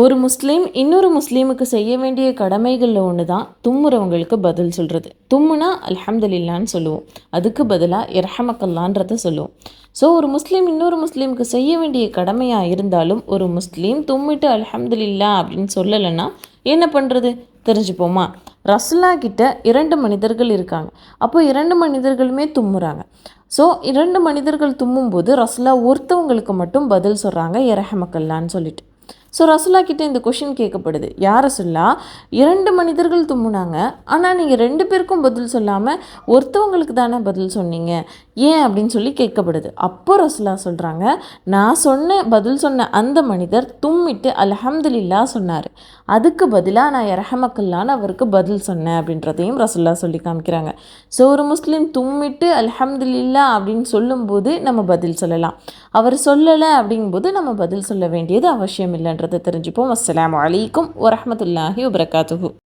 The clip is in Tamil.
ஒரு முஸ்லீம் இன்னொரு முஸ்லீமுக்கு செய்ய வேண்டிய கடமைகளில் ஒன்று தான் தும்முறவங்களுக்கு பதில் சொல்கிறது தும்முனா அல்ஹம்துலில்லான்னு சொல்லுவோம். அதுக்கு பதிலாக இரஹமக்கல்லான்றத சொல்லுவோம். ஸோ ஒரு முஸ்லீம் இன்னொரு முஸ்லீமுக்கு செய்ய வேண்டிய கடமையாக இருந்தாலும் ஒரு முஸ்லீம் தும்மிட்டு அல்ஹம்துலில்லா அப்படின்னு சொல்லலைன்னா என்ன பண்ணுறது தெரிஞ்சுப்போமா? ரசுல்லா கிட்ட இரண்டு மனிதர்கள் இருக்காங்க. அப்போ இரண்டு மனிதர்களுமே தும்முறாங்க. ஸோ இரண்டு மனிதர்கள் தும்மும்போது ரசுல்லா ஒருத்தவங்களுக்கு மட்டும் பதில் சொல்கிறாங்க இரஹமக்கல்லான்னு சொல்லிட்டு. ஸோ ரசுல்லா கிட்டே இந்த கொஷின் கேட்கப்படுது. யார் ரசுல்லா இரண்டு மனிதர்கள் தும்முனாங்க. ஆனால் நீங்கள் ரெண்டு பேருக்கும் பதில் சொல்லாமல் ஒருத்தவங்களுக்கு தானே பதில் சொன்னீங்க. ஏன் அப்படின்னு சொல்லி கேட்கப்படுது. அப்போ ரசுல்லா சொல்கிறாங்க நான் சொன்ன பதில் சொன்ன அந்த மனிதர் தும்மிட்டு அல்ஹம்துலில்லா சொன்னார். அதுக்கு பதிலாக நான் இரஹமக்கல்லான்னு அவருக்கு பதில் சொன்னேன் அப்படின்றதையும் ரசுல்லா சொல்லி காமிக்கிறாங்க. ஸோ ஒரு முஸ்லீம் தும்மிட்டு அல்ஹம்துலில்லா அப்படின்னு சொல்லும்போது நம்ம பதில் சொல்லலாம். அவர் சொல்லலை அப்படிங்கும்போது நம்ம பதில் சொல்ல வேண்டியது அவசியம் இல்லைன்றதை தெரிஞ்சுப்போம் அஸ்ஸலாமு அலைக்கும் வரஹமத்துல்லாஹி வபரகாத்துஹு